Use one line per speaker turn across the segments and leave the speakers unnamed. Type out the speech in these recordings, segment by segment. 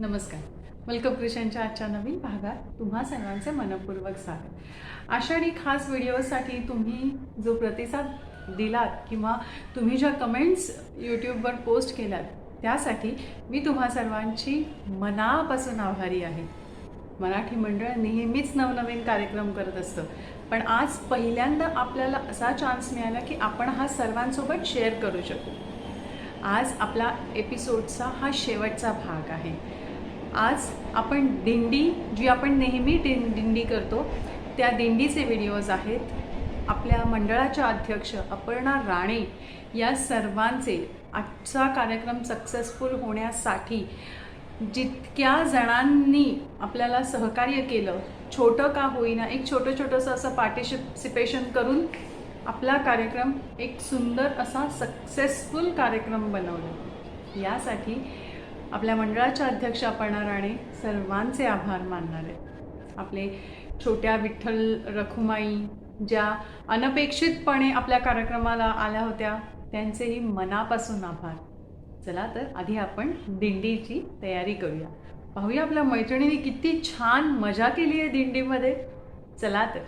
नमस्कार. वेलकम क्रिशनच्या आजच्या नवीन भागात तुम्हा सर्वांचे मनपूर्वक स्वागत. आषाढी खास व्हिडिओसाठी तुम्ही जो प्रतिसाद दिलात किंवा तुम्ही ज्या कमेंट्स यूट्यूबवर पोस्ट केल्यात त्यासाठी मी तुम्हा सर्वांची मनापासून आभारी आहे. मराठी मंडळ नेहमीच नवनवीन कार्यक्रम करत असतं. पण आज पहिल्यांदा आपल्याला असा चान्स मिळाला की आपण हा सर्वांसोबत शेअर करू शकू. आज आपला एपिसोडचा हा शेवटचा भाग आहे. आज आपण दिंडी जी आपण नेहमी दिं दिंडी करतो त्या दिंडीचे व्हिडिओज आहेत. आपल्या मंडळाच्या अध्यक्ष अपर्णा राणे या सर्वांचे आजचा कार्यक्रम सक्सेसफुल होण्यासाठी जितक्या जणांनी आपल्याला सहकार्य केलं छोटं का होईना एक छोटं छोटंसं असं पार्टिसिपेशन करून आपला कार्यक्रम एक सुंदर असा सक्सेसफुल कार्यक्रम बनवला. यासाठी आपल्या मंडळाच्या अध्यक्ष अपर्णा राणे सर्वांचे आभार मानणार. आहेत आपले छोट्या विठ्ठल रखुमाई ज्या अनपेक्षितपणे आपल्या कार्यक्रमाला आल्या होत्या त्यांचेही मनापासून आभार. चला तर आधी आपण दिंडीची तयारी करूया. पाहूया आपल्या मैत्रिणीने किती छान मजा केली आहे दिंडीमध्ये. चला तर.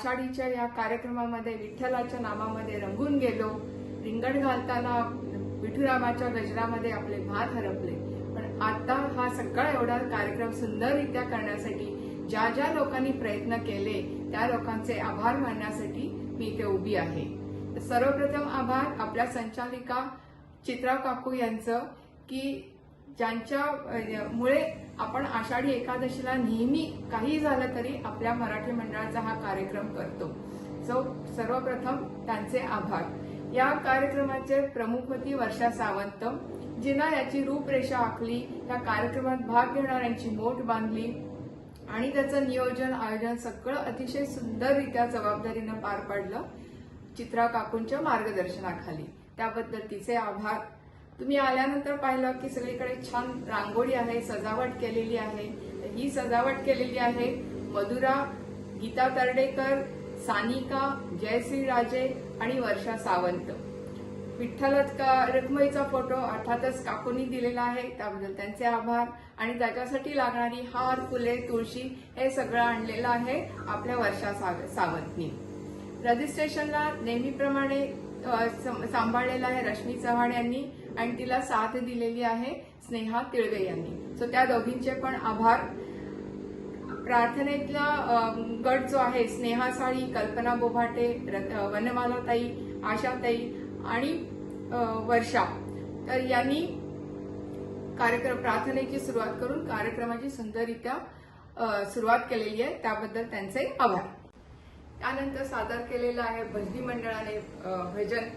आषाढीच्या या कार्यक्रमामध्ये विठ्ठलाच्या नामामध्ये रंगून गेलो. रिंगण घालताना विठुरामाच्या गजरामध्ये आपले भात हरपले. पण आता हा सगळा एवढा कार्यक्रम सुंदररित्या करण्यासाठी ज्या ज्या लोकांनी प्रयत्न केले त्या लोकांचे आभार मानण्यासाठी मी इथे उभी आहे. सर्वप्रथम आभार आपल्या संचालिका चित्रा काकू यांचं की ज्यांच्या मुळे आपण आषाढी एकादशीला नेहमी काही झालं तरी आपल्या मराठी मंडळाचा हा कार्यक्रम करतो. सो सर्वप्रथम त्यांचे आभार. या कार्यक्रमाचे प्रमुखवती वर्षा सावंत जिनं याची रूपरेषा आखली या कार्यक्रमात भाग घेणाऱ्यांची मोठ बांधली आणि त्याचं नियोजन आयोजन सगळं अतिशय सुंदररित्या जबाबदारीनं पार पाडलं चित्रा काकूंच्या मार्गदर्शनाखाली. त्याबद्दल तिचे आभार. तुम्ही आल्यानंतर पाहिलं की सगळीकडे छान रांगोळी आहे सजावट केलेली आहे. ही सजावट केलेली आहे मधुरा गीता तरडेकर सानिका जयश्री राजे आणि वर्षा सावंत. विठ्ठलच का रखमाईचा फोटो अर्थातच काकूनी दिलेला आहे. त्याबद्दल त्यांचे आभार. आणि त्याच्यासाठी लागणारी हार फुले तुळशी हे सगळं आणलेलं आहे आपल्या वर्षा सावंतनी. रजिस्ट्रेशनला नेहमीप्रमाणे सं- सांभाळलेलं आहे रश्मी चव्हाण यांनी. आणि तिला साथ दिलेली आहे स्नेहा तिळवे यांनी. सो त्या दोघींचे पण आभार. प्रार्थनेतला गट जो आहे स्नेहा साळी कल्पना बोभाटे वनमालाताई आशाताई आणि वर्षा. तर यांनी कार्यक्रम प्रार्थनेची सुरुवात करून कार्यक्रमाची सुंदररित्या सुरुवात केलेली आहे. त्याबद्दल त्यांचे आभार. त्यानंतर सादर केलेलं आहे भजनी मंडळाने भजन.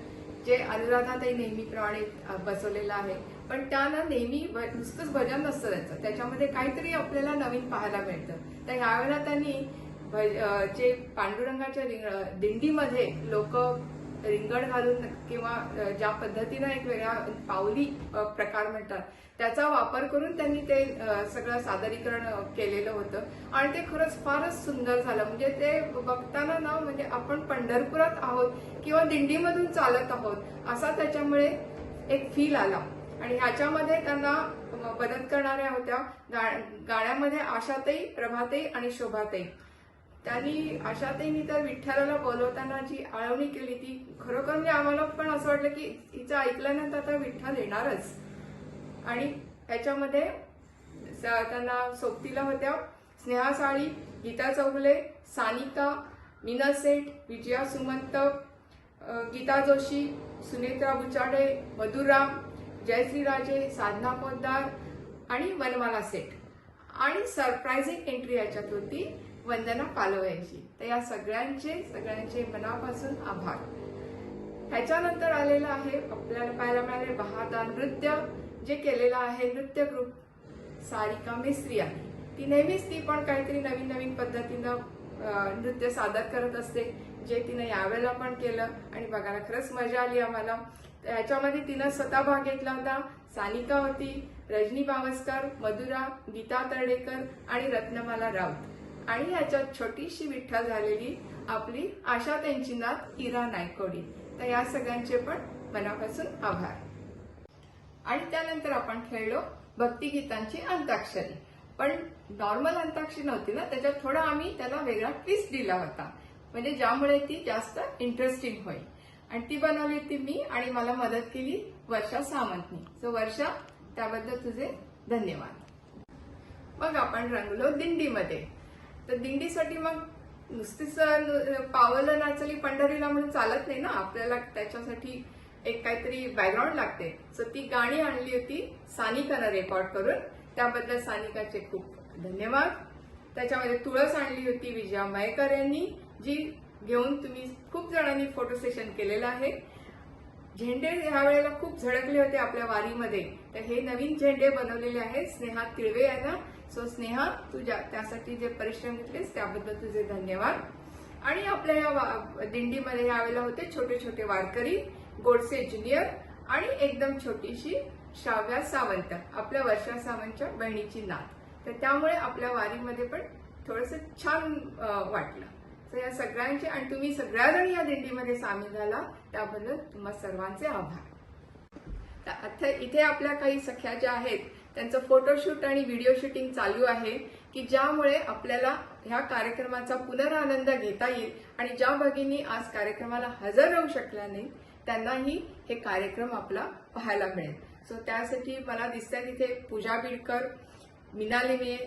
जे अनुराधाताई नेहमीप्रमाणे बसवलेलं आहे. पण त्यांना नेहमी नुसतंच भजन नसतं त्याचं त्याच्यामध्ये काहीतरी आपल्याला नवीन पाहायला मिळतं. तर ह्यावेळेला त्यांनी जे पांडुरंगाच्या दिंडीमध्ये लोक रिंगण घालून किंवा ज्या पद्धतीनं एक वेगळा पावली प्रकार म्हणतात त्याचा वापर करून त्यांनी ते सगळं सादरीकरण केलेलं होतं. आणि ते खरंच फारच सुंदर झालं. म्हणजे ते बघताना ना म्हणजे आपण पंढरपुरात आहोत किंवा दिंडीमधून चालत आहोत असा त्याच्यामुळे एक फील आला. आणि ह्याच्यामध्ये त्यांना मदत करणाऱ्या होत्या. गा- गाण्यामध्ये आशाताई प्रभाताई आणि शोभाताई. त्यांनी आशाताईंनी तर विठ्ठलाला बोलवताना जी आळवणी केली ती खरोखर म्हणजे आम्हाला पण असं वाटलं की हिचं ऐकल्यानंतर आता विठ्ठल येणारच. आणि याच्यामध्ये त्यांना सोबतीला होत्या स्नेहा साळी गीता चौगुले सानिका मीना सेठ विजया सुमंत गीता जोशी सुनेत्रा बुचाडे मधुराम जयश्री राजे साधना पोद्दार आणि वनमाला सेठ. आणि सरप्रायझिंग एंट्री याच्यात होती. वंदना पालव तर या सगळ्यांचे सगळ्यांचे मनापासून आभार. ह्याच्यानंतर आलेलं आहे आपल्याला पाहायला मिळाले बहादार नृत्य जे केलेलं आहे नृत्य ग्रुप सारिका मिस्त्री आहे ती नेहमीच ती पण काहीतरी नवीन नवीन पद्धतीनं नृत्य सादर करत असते जे तिनं यावेळेला पण केलं आणि बघायला खरंच मजा आली आम्हाला. तर ह्याच्यामध्ये तिनं स्वतः भाग घेतला होता सानिका होती रजनी बावस्कर मधुरा गीता तर्डेकर आणि रत्नमाला राऊत. आणि याच्यात छोटीशी विठ्ठा झालेली आपली आशा त्यांची नात इरा नायकोडी. तर या सगळ्यांचे पण मनापासून आभार. आणि त्यानंतर आपण खेळलो भक्तिगीतांची अंताक्षरी. पण नॉर्मल अंताक्षरी नव्हती ना त्याच्यात थोडा आम्ही त्याला वेगळा ट्विस्ट दिला होता. म्हणजे ज्यामुळे ती जास्त इंटरेस्टिंग होईल. आणि ती बनवली होती मी आणि मला मदत केली वर्षा सामंतनी सो वर्षा त्याबद्दल तुझे धन्यवाद. मग आपण रंगलो दिंडीमध्ये. तर दिंडीसाठी मग नुसतीच न- पावलं नाचली पंढरीला म्हणून चालत नाही ना? आपल्याला त्याच्यासाठी एक काहीतरी बॅकग्राऊंड लागते. सो ती गाणी आणली होती सानिकानं रेकॉर्ड करून. त्याबद्दल सानिकाचे खूप धन्यवाद. त्याच्यामध्ये तुळस आणली होती विजया मयेकर यांनी जी घेऊन तुम्ही खूप जणांनी फोटो सेशन केलेलं आहे. झेंडे ह्या वेळेला खूप झळकले होते आपल्या वारीमध्ये. तर हे नवीन झेंडे बनवलेले आहेत. स्नेहा तिळवे यांना सो स्नेहा तुझ्या त्यासाठी जे परिश्रम घेतलेस त्याबद्दल तुझे धन्यवाद. आणि आपल्या या दिंडीमध्ये यावेळेला होते छोटे छोटे वारकरी गोडसे ज्युनियर आणि एकदम छोटीशी श्राव्या सावंत आपल्या वर्षा सावंतच्या बहिणीची नात. तर त्यामुळे आपल्या वारीमध्ये पण थोडंसं छान वाटलं. तर या सगळ्यांचे आणि तुम्ही सगळ्याजण या दिंडीमध्ये सामील झाला त्याबद्दल तुम्हा सर्वांचे आभार. तर इथे आपल्या काही सख्या ज्या आहेत त्यांचं फोटोशूट आणि व्हिडिओ शूटिंग चालू आहे की ज्यामुळे आपल्याला ह्या कार्यक्रमाचा पुनरानंद घेता येईल आणि ज्या भगिनी आज कार्यक्रमाला हजर राहू शकल्या नाही त्यांनाही हे कार्यक्रम आपला पाहायला मिळेल. सो त्यासाठी मला दिसतंय तिथे पूजा बिडकर मीना मे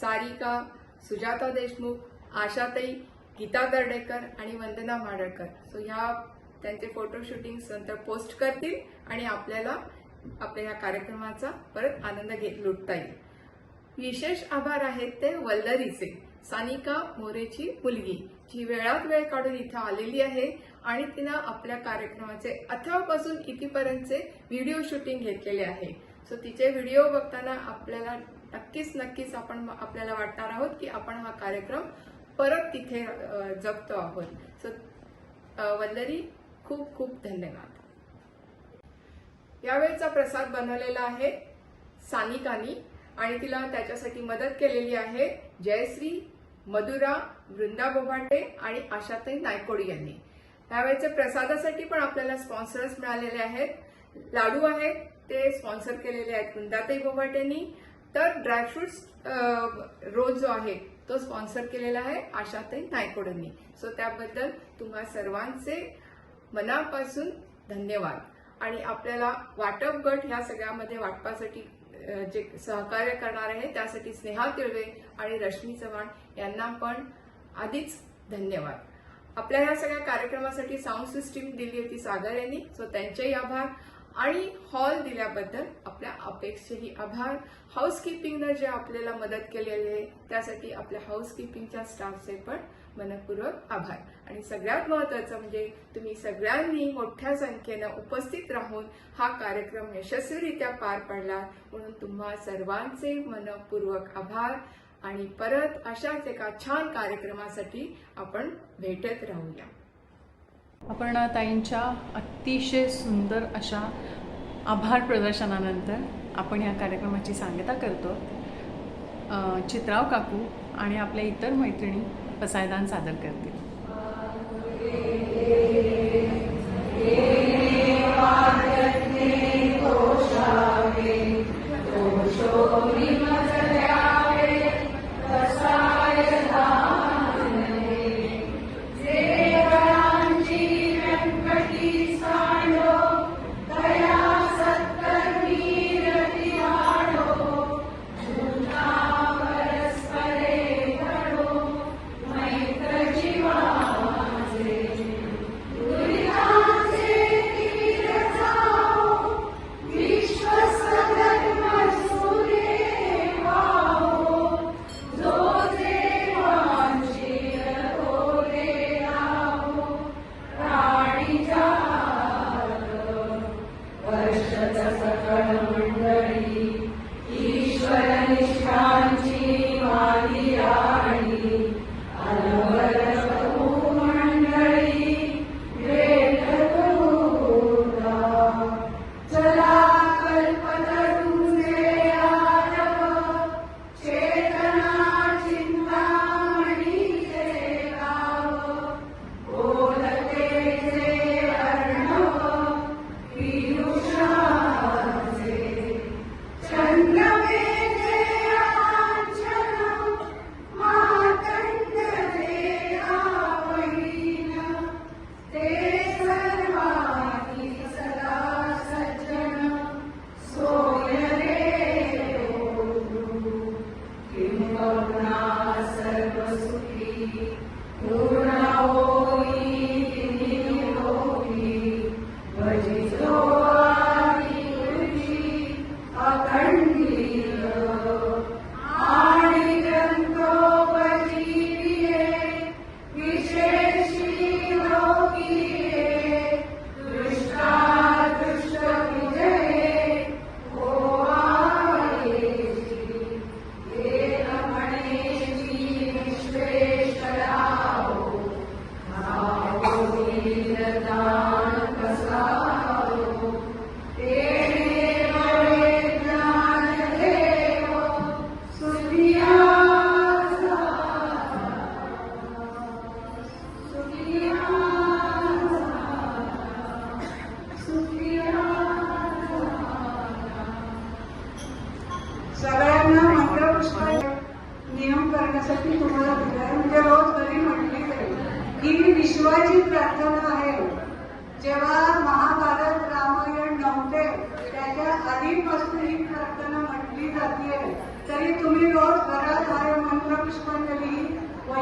सारिका सुजाता देशमुख आशाताई गीता दर्डेकर आणि वंदना माडळकर. सो ह्या त्यांचे फोटो शूटिंग्स नंतर पोस्ट करतील आणि आपल्याला आपल्या या कार्यक्रमाचा परत आनंद घेत लुटता येईल. विशेष आभार आहेत ते वल्लरीचे सानिका मोरेची मुलगी जी वेळात वेळ काढून इथं आलेली आहे आणि तिनं आपल्या कार्यक्रमाचे अथवापासून कितीपर्यंतचे व्हिडिओ शूटिंग घेतलेले आहे. सो तिचे व्हिडिओ बघताना आपल्याला नक्कीच नक्कीच आपण आपल्याला वाटणार आहोत की आपण हा कार्यक्रम परत तिथे जपतो जगतो आहोत. सो वल्लरी खूप खूप धन्यवाद. यावेळचा प्रसाद बनवलेला आहे सानिकानी आणि तिला त्याच्यासाठी मदत केलेली आहे जयश्री मधुरा वृंदा बोभाटे आणि आशाताई नायकोडी यांनी. यावेळेचे प्रसादासाठी पण आपल्याला स्पॉन्सर्स मिळालेले आहेत. लाडू आहेत ते स्पॉन्सर केलेले आहेत वृंदाताई बोभाटेंनी. तर ड्रायफ्रुट्स रोज जो आहे तो स्पॉन्सर केलेला आहे आशाताई नायकोडांनी. सो त्याबद्दल तुम्हा सर्वांचे मनापासून धन्यवाद. आणि आपल्याला वाटप गट ह्या सगळ्यामध्ये वाटपासाठी जे सहकार्य करणार आहे त्यासाठी स्नेहा तिळवे आणि रश्मी चव्हाण यांना पण आधीच धन्यवाद. आपल्या ह्या सगळ्या कार्यक्रमासाठी साऊंड सिस्टीम दिली होती सागर यांनी सो त्यांचेही आभार. आणि हॉल दिल्याबद्दल आपल्या अपेक्षेही आभार. हाऊसकीपिंगनं जे आपल्याला मदत केलेली आहे त्यासाठी आपल्या हाऊसकीपिंगच्या स्टाफचे पण मनपूर्वक आभार. आणि सगळ्यात महत्वाचं म्हणजे तुम्ही सगळ्यांनी मोठ्या संख्येनं उपस्थित राहून हा कार्यक्रम यशस्वीरित्या पार पडला म्हणून तुम्हा सर्वांचे मनपूर्वक आभार. आणि परत अशाच एका छान कार्यक्रमासाठी आपण भेटत राहूया.
आपण ताईंच्या अतिशय सुंदर अशा आभार प्रदर्शनानंतर आपण या कार्यक्रमाची सांगता करतो. चित्राव काकू आणि आपल्या इतर मैत्रिणी पसायदान सादर करतील.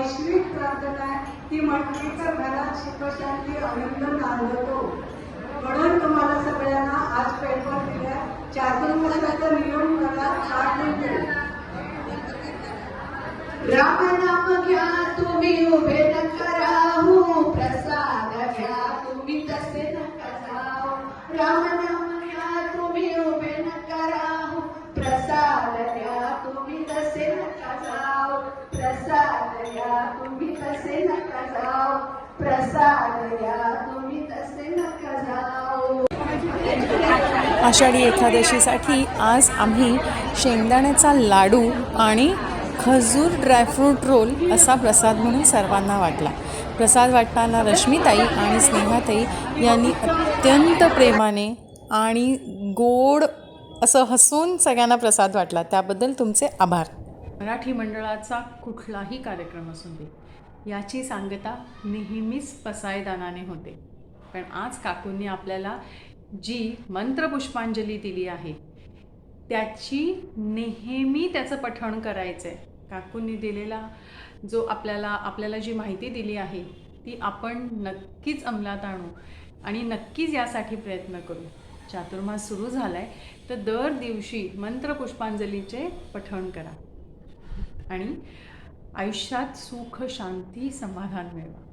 वैश्विक प्रार्थना आहे. ती म्हटली तर घरात सुखशांती आनंद नांदतो. म्हणून तुम्हाला सगळ्यांना आज पेपर दिल्या. दिला वर्षाचा नियम करा आठ मिनिटे
राम नाम घ्या तुम्ही उभे नका राहू प्रसाद घ्या तुम्ही तसे नका जाऊ राम नाम घ्या तुम्ही उभे नका राहू प्रसाद घ्या तुम्ही तसे नका जाऊ प्रसाद घ्या तुम्ही तसे नका जाऊ प्रसाद घ्या तुम्ही तसे नका जाऊ
आषाढी एकादशीसाठी आज आम्ही शेंगदाण्याचा लाडू आणि
खजूर ड्रायफ्रूट रोल असा प्रसाद म्हणून सर्वांना वाटला. प्रसाद वाटताना रश्मिताई आणि स्नेहाताई यांनी अत्यंत प्रेमाने आणि गोड असं हसून सगळ्यांना प्रसाद वाटला. त्याबद्दल तुमचे आभार. मराठी मंडळाचा कुठलाही कार्यक्रम असून दे याची सांगता नेहमीच पसायदानाने होते. पण आज काकूंनी आपल्याला जी मंत्रपुष्पांजली दिली आहे त्याची नेहमी त्याचं पठण करायचं आहे काकूंनी दिलेला जो आपल्याला आपल्याला जी माहिती दिली आहे ती आपण नक्कीच अंमलात आणू आणि नक्कीच यासाठी प्रयत्न करू. चातुर्मास सुरू झाला आहे तर दर दिवशी मंत्रपुष्पांजलीचे पठण करा आणि आयुष्यात सुख शांती समाधान मिळवा.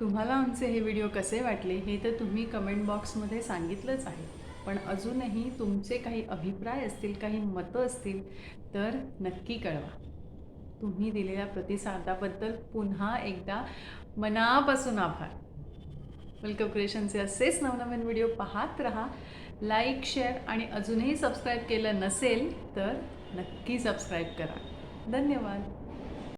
तुम्हाला आमचे हे व्हिडिओ कसे वाटले हे तर तुम्ही कमेंट बॉक्समध्ये सांगितलंच आहे. पण अजूनही तुमचे काही अभिप्राय असतील काही मतं असतील तर नक्की कळवा. तुम्ही दिलेल्या प्रतिसादाबद्दल पुन्हा एकदा मनापासून आभार. वेलकम क्रिएशनचे असेच नवनवीन व्हिडिओ पाहत राहा. लाईक शेअर आणि अजूनही सबस्क्राईब केलं नसेल तर नक्की सबस्क्राईब करा. धन्यवाद.